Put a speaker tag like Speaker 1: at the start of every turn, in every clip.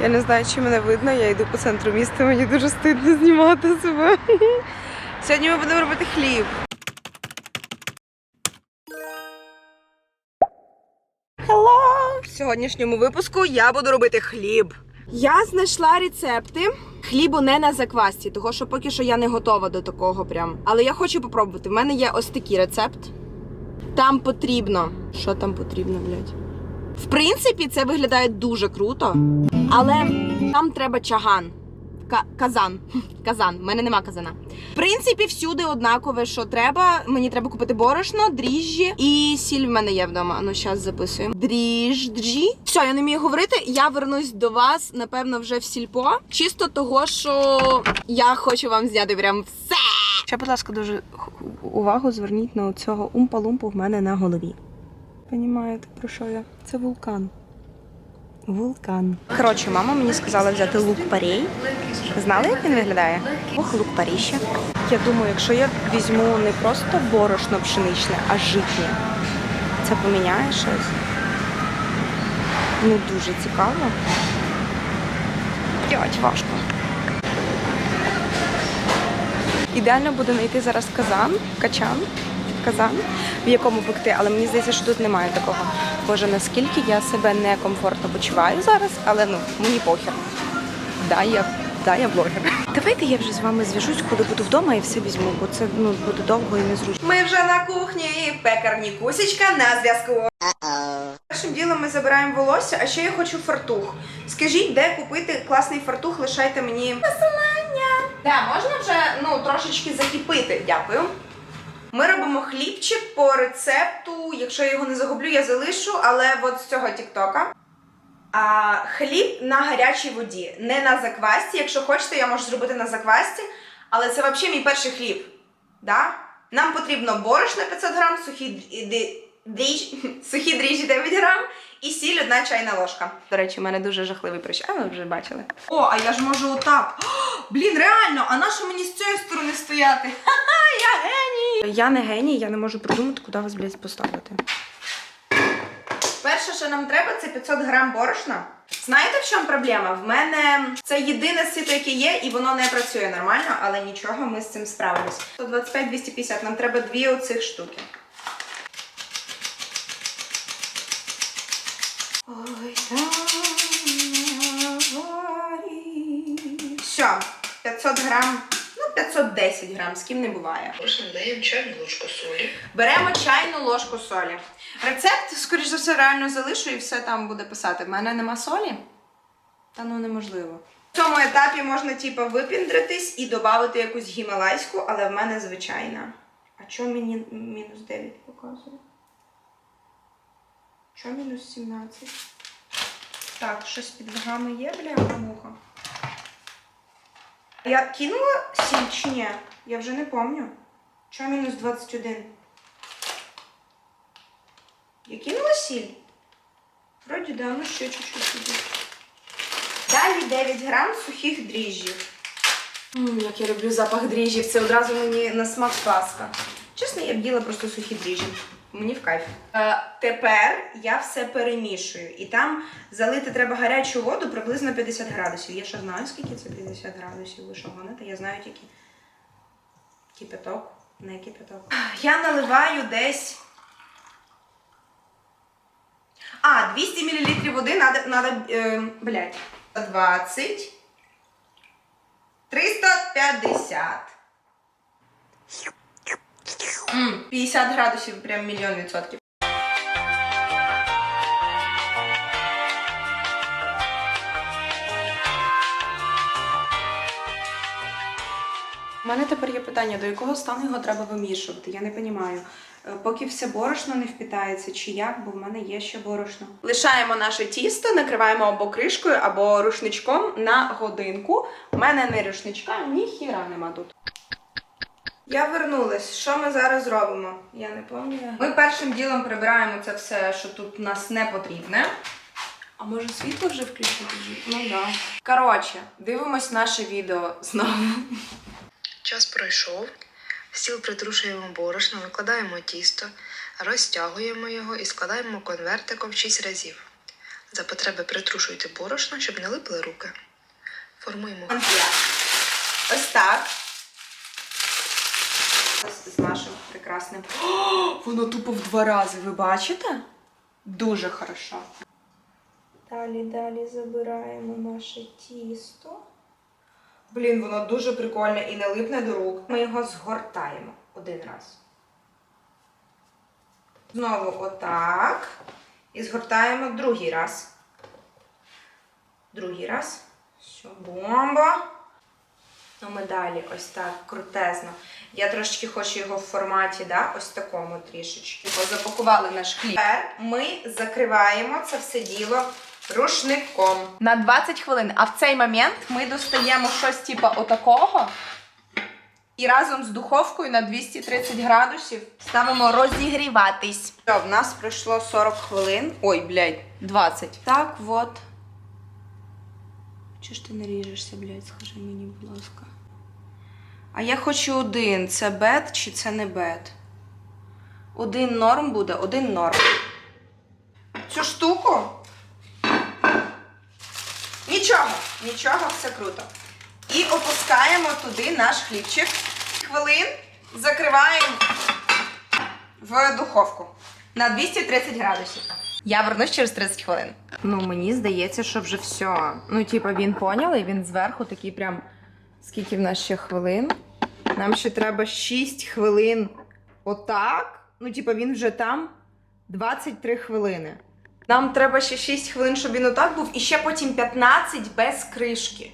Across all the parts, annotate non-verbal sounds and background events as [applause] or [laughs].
Speaker 1: Я не знаю, чи мене видно, я йду по центру міста, мені дуже стидно знімати себе. [laughs] Сьогодні ми будемо робити хліб. Hello! В сьогоднішньому випуску я буду робити хліб.
Speaker 2: Я знайшла рецепти хлібу не на заквасці, того що поки що я не готова до такого прям. Але я хочу попробувати. В мене є ось такий рецепт. Там потрібно. Що там потрібно, блядь? В принципі, це виглядає дуже круто, але там треба чаган. Ка- казан. [laughs] Казан. У мене нема казана. В принципі, всюди однакове, що треба. Мені треба купити борошно, дріжджі і сіль в мене є вдома. Ну, зараз записуємо. Дріжджі. Все, я не вмію говорити. Я вернусь до вас, напевно, вже в сільпо. Чисто того, що я хочу вам зняти прям все.
Speaker 1: Ще, будь ласка, дуже увагу зверніть на цього умпа-лумпу в мене на голові. Понімаєте, про що я? Це вулкан. Вулкан. Коротше, мама мені сказала взяти лук парей. Знали, як він виглядає? Ох, лук паріще. Я думаю, якщо я візьму не просто борошно пшеничне, а житнє, це поміняє щось. Ну, дуже цікаво. Блять, важко. Ідеально буде знайти зараз казан, качан, казан, в якому пекти, але мені здається, що тут немає такого. Боже, наскільки я себе некомфортно почуваю зараз, але ну мені похер. Да, я, да, я блогер. Давайте я вже з вами зв'яжусь, коли буду вдома і все візьму, бо це ну буде довго і незручно. Ми вже на кухні, пекарні кусічка на зв'язку. Першим ділом ми забираємо волосся, а ще я хочу фартух. Скажіть, де купити класний фартух, лишайте мені посилання. Да, можна вже ну трошечки закипити. Дякую. Ми робимо хлібчик по рецепту. Якщо я його не загублю, я залишу, але от з цього тіктока. А, хліб на гарячій воді, не на заквасті. Якщо хочете, я можу зробити на заквасті, але це взагалі мій перший хліб. Да? Нам потрібно борошно 500 грам, сухі дрі- дрі- дріж... [laughs] сухі дріжджі 9 грам і сіль одна чайна ложка. До речі, у мене дуже жахливий прищ. А ви вже бачили. О, а я ж можу отак. О, [gasps] блін, реально, а на що мені з цієї сторони стояти? [laughs] Ха-ха, я геній! Я не геній, я не можу придумати, куди вас, блядь, поставити. Перше, що нам треба, це 500 грам борошна. Знаєте, в чому проблема? В мене це єдине сито, яке є, і воно не працює нормально, але нічого, ми з цим справимось. 125-250, нам треба дві оцих штуки. Все, 500 грам, 510 грам, з ким не буває.
Speaker 3: Просто додаємо чайну ложку солі.
Speaker 1: Беремо чайну ложку солі. Рецепт, скоріш за все, реально залишу і все там буде писати. В мене нема солі? Та ну неможливо. В цьому етапі можна, типу, випіндритись і додати якусь гімалайську, але в мене звичайна. А чого мені мінус 9 показує? Чого мінус 17? Так, щось під ногами є, бля, муха. Я кинула сіль чи ні? Я вже не пам'ятаю. Чого мінус 21? Я кинула сіль? Вроді да, ну ще чуть-чуть сюди. Далі 9 грам сухих дріжджів. Ммм, як я люблю запах дріжджів, це одразу мені на смак паска. Чесно, я б їла просто сухі дріжджі. Мені в кайф. Е, тепер я все перемішую. І там залити треба гарячу воду приблизно 50 градусів. Я ще знаю, скільки це 50 градусів. Ви що гоните? Я знаю тільки кипяток, не кипяток. Я наливаю десь. А, 200 мл води надо, надо е, блядь, 20, 350. М, 50 градусів, прям мільйон відсотків. У мене тепер є питання, до якого стану його треба вимішувати? Я не розумію. Поки все борошно не впітається, чи як, бо в мене є ще борошно. Лишаємо наше тісто, накриваємо або кришкою, або рушничком на годинку. У мене не рушничка, ні хіра нема тут. Я вернулась. Що ми зараз робимо? Я не пам'ятаю. Ми першим ділом прибираємо це все, що тут у нас не потрібне. А може світло вже включити? Ну так. Да. Коротше, дивимось наше відео знову.
Speaker 3: Час пройшов. Стіл притрушуємо борошно, викладаємо тісто, розтягуємо його і складаємо конвертиком 6 разів. За потреби притрушуйте борошно, щоб не липли руки. Формуємо
Speaker 1: Ось так. Ось з нашим прекрасним. О, [gasps] воно тупо в два рази. Ви бачите? Дуже хорошо. Далі, далі забираємо наше тісто. Блін, воно дуже прикольне і не липне до рук. Ми його згортаємо один раз. Знову отак. І згортаємо другий раз. Другий раз. Все, бомба. Ну, ми далі ось так крутезно. Я трошечки хочу його в форматі, да, ось такому трішечки. Запакували наш хліб. Тепер ми закриваємо це все діло рушником. На 20 хвилин. А в цей момент ми достаємо щось типу отакого. І разом з духовкою на 230 градусів ставимо розігріватись. Все, в нас пройшло 40 хвилин. Ой, блядь, 20. Так, от. Чого ж ти не ріжешся, блядь, скажи мені, будь ласка. А я хочу один. Це бет чи це не бет? Один норм буде, один норм. Цю штуку. Нічого, нічого, все круто. І опускаємо туди наш хлібчик. Хвилин закриваємо в духовку на 230 градусів. Я вернусь через 30 хвилин. Ну, мені здається, що вже все. Ну, типа, він поняли, він зверху такий прям. Скільки в нас ще хвилин? Нам ще треба 6 хвилин отак. Ну, типа, він вже там 23 хвилини. Нам треба ще 6 хвилин, щоб він отак був, і ще потім 15 без кришки.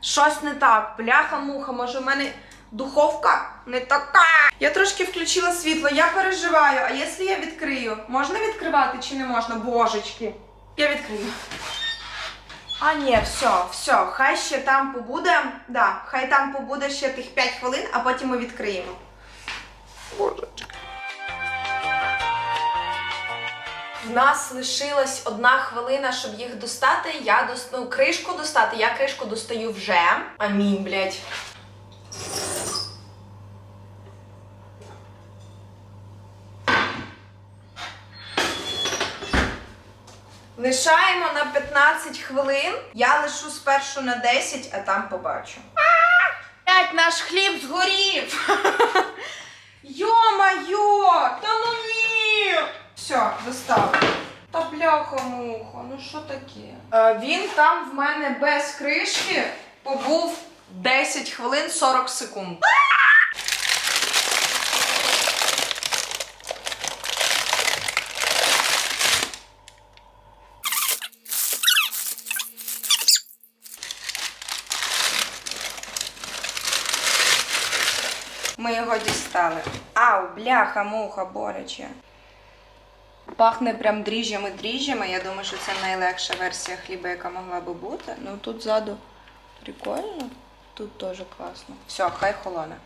Speaker 1: Щось не так. Бляха-муха, може, в мене духовка не така. Я трошки включила світло, я переживаю. А якщо я відкрию? Можна відкривати чи не можна? Божечки. Я відкрию. А ні, все, все, хай ще там побуде. Да, хай там побуде ще тих 5 хвилин, а потім ми відкриємо. Божечки. В нас лишилась одна хвилина, щоб їх достати. Я дос... ну, кришку достати. Я кришку достаю вже. Амінь, блядь. Лишаємо на 15 хвилин. Я лишу спершу на 10, а там побачу. Блять, наш хліб згорів! [laughs] Йо-майо! Та ну ні! Все, достав. Та бляха-муха, ну що таке? Е, він там в мене без кришки побув 10 хвилин 40 секунд. Ми його дістали. Ау, бляха, муха, боляче. Пахне прям дріжджами дріжджами. Я думаю, що це найлегша версія хліба, яка могла би бути. Ну тут ззаду прикольно, тут теж класно. Все, хай холоне.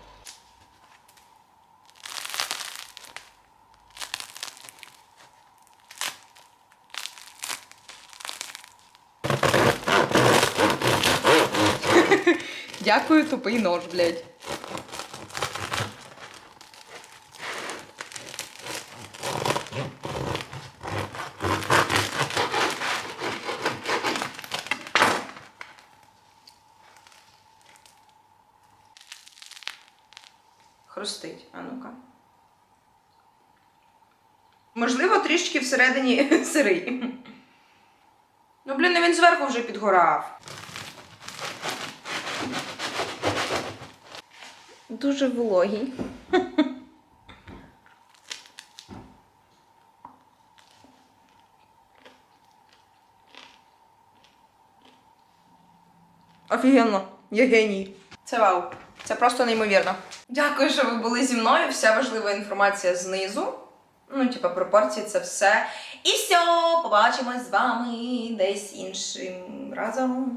Speaker 1: [laughs] Дякую, тупий нож, блядь. Хрустить, а ну-ка. Можливо, трішки всередині [laughs] сирий. Ну, блін, ну він зверху вже підгорав. Дуже вологий. Офігенно, я геній. Це вау. Це просто неймовірно. Дякую, що ви були зі мною. Вся важлива інформація знизу. Ну, типа, пропорції це все. І все, побачимось з вами десь іншим разом.